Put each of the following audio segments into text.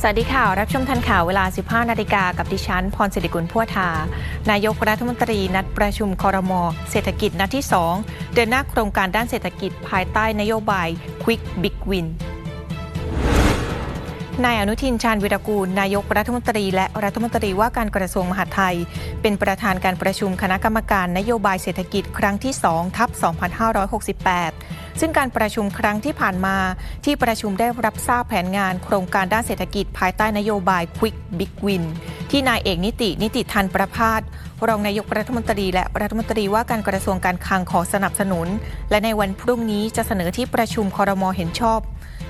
สวัสดีค่ะ รับชมทันข่าวเวลา 15 นาฬิกากับดิฉัน พรสิริกุลพัวทา นายกรัฐมนตรีนัดประชุมคอรมอเศรษฐกิจนัดที่ 2 เดินหน้าโครงการด้านเศรษฐกิจภายใต้นโยบาย Quick Big Win นายอนุทินชาญวิรากูล นายกรัฐมนตรี และรัฐมนตรีว่าการกระทรวงมหาดไทย เป็นประธานการประชุมคณะกรรมการนโยบายเศรษฐกิจครั้งที่2ทับ2568 ซึ่งการประชุมครั้งที่ผ่านมาที่ประชุมได้รับทราบแผนงานโครงการด้านเศรษฐกิจภายใต้นโยบาย Quick Big Win ที่นายเอกนิติ นิติทันประพาสรองนายกรัฐมนตรี และรัฐมนตรีว่าการกระทรวงการคลังขอสนับสนุน และในวันพรุ่งนี้จะเสนอที่ประชุมคอรมอเห็นชอบ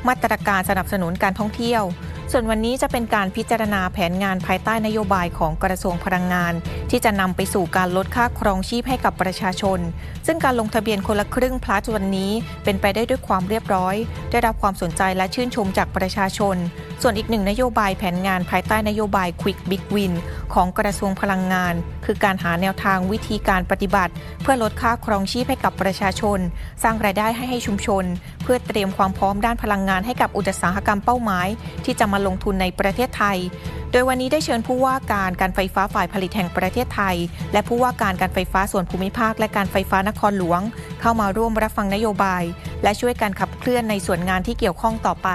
มาตรการสนับสนุนการท่องเที่ยว ส่วนวันนี้จะเป็นการพิจารณาแผนงานภายใต้นโยบายของกระทรวงพลังงาน ที่จะนำไปสู่การลดค่าครองชีพให้กับประชาชน ซึ่งการลงทะเบียนคนละครึ่งพลัสวันนี้เป็นไปได้ด้วยความเรียบร้อย ได้รับความสนใจและชื่นชมจากประชาชน ส่วนอีกหนึ่งนโยบายแผนงานภายใต้นโยบาย Quick Big Win ของกระทรวงพลังงาน คือการหาแนวทางวิธีการปฏิบัติ เพื่อลดค่าครองชีพให้กับประชาชน สร้างรายได้ให้ให้ชุมชน เพื่อเตรียมความพร้อมด้านพลังงานให้กับอุตสาหกรรมเป้าหมาย ที่จะมาลงทุนในประเทศไทย โดยวันนี้ได้เชิญผู้ว่าการการไฟฟ้าฝ่ายผลิตแห่งประเทศไทย และผู้ว่าการการไฟฟ้าส่วนภูมิภาค และการไฟฟ้านครหลวง เข้ามาร่วมรับฟังนโยบาย และช่วยการขับเคลื่อนในส่วนงานที่เกี่ยวข้องต่อไป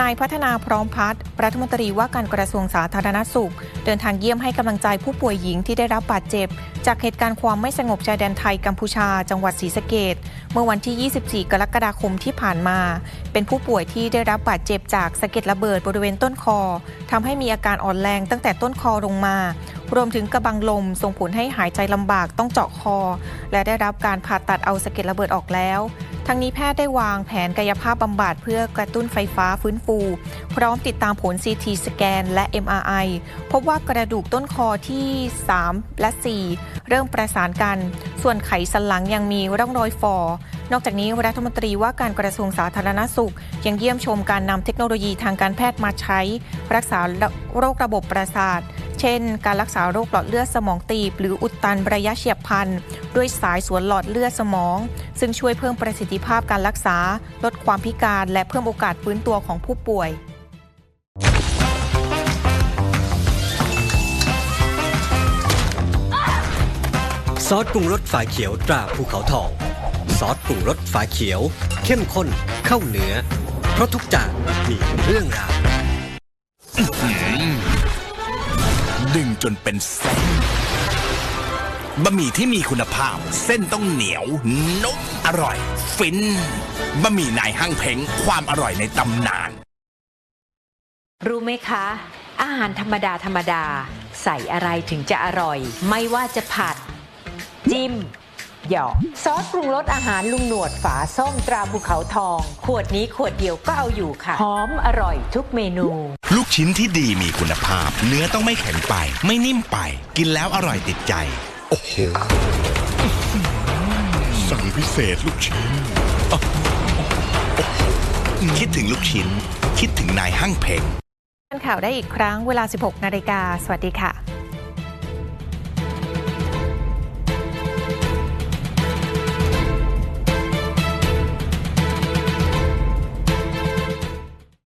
นายพัฒนาพร้อมพัฒน์รัฐมนตรีว่าการกระทรวงสาธารณสุข เดินทางเยี่ยมให้กำลังใจผู้ป่วยหญิงที่ได้รับบาดเจ็บ จากเหตุการณ์ความไม่สงบชายแดนไทยกัมพูชา จังหวัดศรีสะเกดเมื่อวันที่ 24 กรกฎาคมที่ผ่านมา เป็นผู้ป่วยที่ได้รับบาดเจ็บจากสะเก็ดระเบิดบริเวณต้นคอทำให้มีอาการอ่อนแรงตั้งแต่ต้นคอลงมา รวมถึงกระบังลมส่งผลให้หายใจลำบากต้องเจาะคอ และได้รับการผ่าตัดเอาสะเก็ดระเบิดออกแล้ว ทั้งนี้แพทย์ได้วางแผนกายภาพบำบัดเพื่อกระตุ้นไฟฟ้าฟื้นฟู พร้อมติดตามผล CT สแกนและ MRI พบว่ากระดูกต้นคอที่ 3 และ 4 เริ่มประสานกัน ส่วนไขสันหลังยังมีร่องรอยฟอ นอกจากนี้รัฐมนตรีว่าการกระทรวงสาธารณสุข ยังเยี่ยมชมการนำเทคโนโลยีทางการแพทย์มาใช้ รักษาโรคระบบประสาท เช่น การรักษาโรคหลอดเลือดสมองตีบ หรืออุดตันระยะเฉียบพลันด้วยสายสวนหลอดเลือดสมอง ซึ่งช่วยเพิ่มประสิทธิภาพการรักษา ลดความพิการ และเพิ่มโอกาสฟื้นตัวของผู้ป่วยซอสปรุงรสฝาเขียวตราภูเขาทอง ซอสปรุงรสฝาเขียว เข้มข้นเข้าเนื้อ เพราะทุกจานมีเรื่องราว ดึงจนเป็นเส้นบะหมี่ที่มีคุณภาพ เส้นต้องเหนียวนุ่มอร่อย ฟินบะหมี่นายห้างเพ้งความอร่อยในตำนาน รู้ไหมคะ อาหารธรรมดาธรรมดา ใส่อะไรถึงจะอร่อย ไม่ว่าจะผัด จิ้ม หยอกซอสปรุงรสอาหารลุงหนวดฝาส้มตราภูเขาทอง ขวดนี้ขวดเดียวก็เอาอยู่ค่ะ หอมอร่อยทุกเมนู ลูกชิ้นที่ดีมีคุณภาพ เนื้อต้องไม่แข็งไป ไม่นิ่มไป กินแล้วอร่อยติดใจ โอ้โหสั่งพิเศษลูกชิ้นอ้าวคิดถึงลูกชิ้น คิดถึงนายห้างเพ้งท่านข่าวได้อีกครั้งเวลา 16 นาฬิกา สวัสดีค่ะ